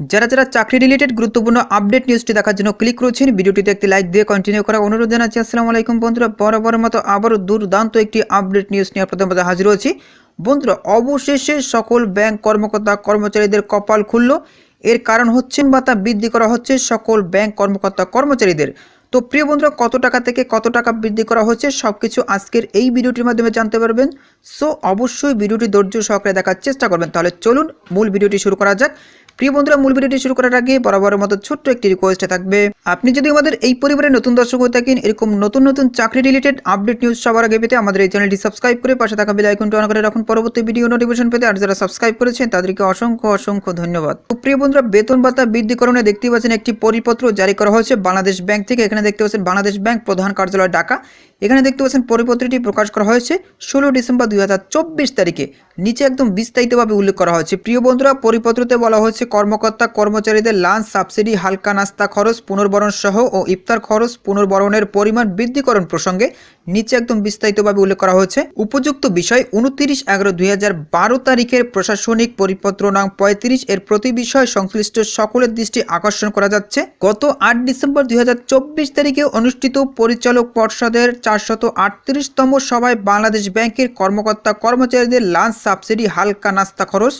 যারা যারা চাকরি রিলেটেড গুরুত্বপূর্ণ আপডেট নিউজটি দেখার জন্য ক্লিক করেছেন, ভিডিওটিতে একটি লাইক দিয়ে কন্টিনিউ করা অনুরোধ জানাচ্ছি। আসসালামু আলাইকুম বন্ধুরা, বরাবরের মতো আবারও দুর্দান্ত একটি আপডেট নিউজ নিয়ে আপনাদের মধ্যে হাজির হয়েছি। বন্ধুরা, অবশেষে সকল ব্যাংক কর্মকর্তা, কর্মচারীদের কপাল খুলল। এর কারণ হচ্ছে ভাতা বৃদ্ধি করা হচ্ছে সকল ব্যাংক কর্মকর্তা, কর্মচারীদের। তো প্রিয় বন্ধুরা, কত টাকা থেকে কত টাকা বৃদ্ধি করা হচ্ছে সব কিছু আজকের এই ভিডিওটির মাধ্যমে জানতে পারবেন। সো অবশ্যই ভিডিওটি ধৈর্য সহকারে দেখার চেষ্টা করবেন। তাহলে চলুন মূল ভিডিওটি শুরু করা যাক। প্রিয় বন্ধুরা, মূল ভিডিওটি শুরু করার আগে বরাবরের মতো ছোট্ট একটি রিকোয়েস্টে থাকবে। আপনি যদি আমাদের এই পরিবারের নতুন দর্শক হয়ে থাকেন, এরকম নতুন নতুন চাকরি রিলেটেড আপডেট নিউজ সবার আগে পেতে আমাদের এই চ্যানেলটি সাবস্ক্রাইব করে পাশে থাকা বেল আইকনটি অন করে রাখুন। পরবর্তী ভিডিও নোটিফিকেশন পেতে আর যারা সাবস্ক্রাইব করেছেন, তাদেরকে অসংখ্য অসংখ্য ধন্যবাদ। তো প্রিয় বন্ধুরা, বেতন ভাতা বৃদ্ধিকরণে দেখতে পাচ্ছেন একটি পরিপত্র জারি করা হয়েছে বাংলাদেশ ব্যাংক থেকে। এখানে দেখতে পাচ্ছেন বাংলাদেশ ব্যাংক প্রধান কার্যালয় ঢাকা। এখানে দেখতে পাচ্ছেন পরিপত্রটি প্রকাশ করা হয়েছে। ষোলো ডিসেম্বর দুই হাজার চব্বিশ তারিখে। নিচে একদম বিস্তারিতভাবে উল্লেখ করা হয়েছে। প্রিয় বন্ধুরা, পরিপত্রতে বলা হয়েছে, কর্মকর্তা, কর্মচারীদের লাঞ্চ, সাবসিডি, হালকা নাস্তা খরচ, পুনর্বরণ সহ ও ইফতার খরচ, পুনর্বরণের পরিমাণ বৃদ্ধিকরণ প্রসঙ্গে নিচে একদম বিস্তারিতভাবে উল্লেখ করা হয়েছে। উপযুক্ত বিষয়, উনত্রিশ এগারো দুই হাজার তারিখের প্রশাসনিক পরিপত্র নাম পঁয়ত্রিশ এর প্রতি বিষয় সংশ্লিষ্ট সকলের দৃষ্টি আকর্ষণ করা যাচ্ছে। গত আট ডিসেম্বর দুই হাজার চব্বিশ তারিখে অনুষ্ঠিত পরিচালক পর্ষদের চারশত আটত্রিশতম সভায় বাংলাদেশ ব্যাংকের কর্মকর্তা কর্মচারীদের লাঞ্চ সাবসিডি, হালকা নাস্তা খরচ,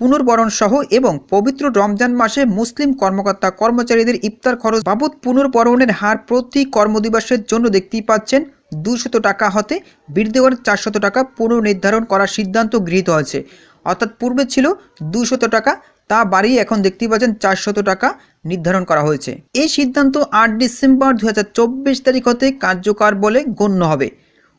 পুনর্বরণ সহ এবং পবিত্র রমজান মাসে মুসলিম কর্মকর্তা কর্মচারীদের ইফতার খরচ বাবদ পুনর্বরণের হার প্রতি কর্মদিবসের জন্য দেখতেই পাচ্ছেন দুশত টাকা হতে বৃদ্ধি চারশত টাকা পুনর্নির্ধারণ করার সিদ্ধান্ত গৃহীত হয়েছে। অর্থাৎ পূর্বে ছিল দুশত টাকা তা বাড়িয়ে এখন দেখতেই পাচ্ছেন চারশত টাকা নির্ধারণ করা হয়েছে। এই সিদ্ধান্ত আট ডিসেম্বর দুই হাজার চব্বিশ তারিখ হতে কার্যকর বলে গণ্য হবে।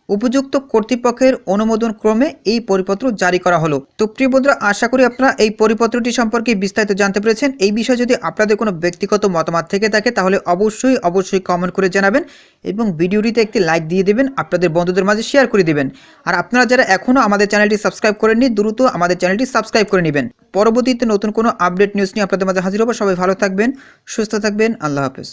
উপযুক্ত কর্তৃপক্ষের অনুমোদন ক্রমে এই পরিপত্র জারি করা হলো। তো প্রিয় বন্ধুরা, আশা করি আপনারা এই পরিপত্রটি সম্পর্কে বিস্তারিত জানতে পেরেছেন। এই বিষয়ে যদি আপনাদের কোনো ব্যক্তিগত মতামত থেকে থাকে, তাহলে অবশ্যই অবশ্যই কমেন্ট করে জানাবেন এবং ভিডিওটিতে একটি লাইক দিয়ে দেবেন, আপনাদের বন্ধুদের মাঝে শেয়ার করে দেবেন। আর আপনারা যারা এখনও আমাদের চ্যানেলটি সাবস্ক্রাইব করেননি, দ্রুত আমাদের চ্যানেলটি সাবস্ক্রাইব করে নেবেন। পরবর্তীতে নতুন কোনো আপডেট নিউজ নিয়ে আপনাদের মাঝে হাজির হব। সবাই ভালো থাকবেন, সুস্থ থাকবেন, আল্লাহ হাফেজ।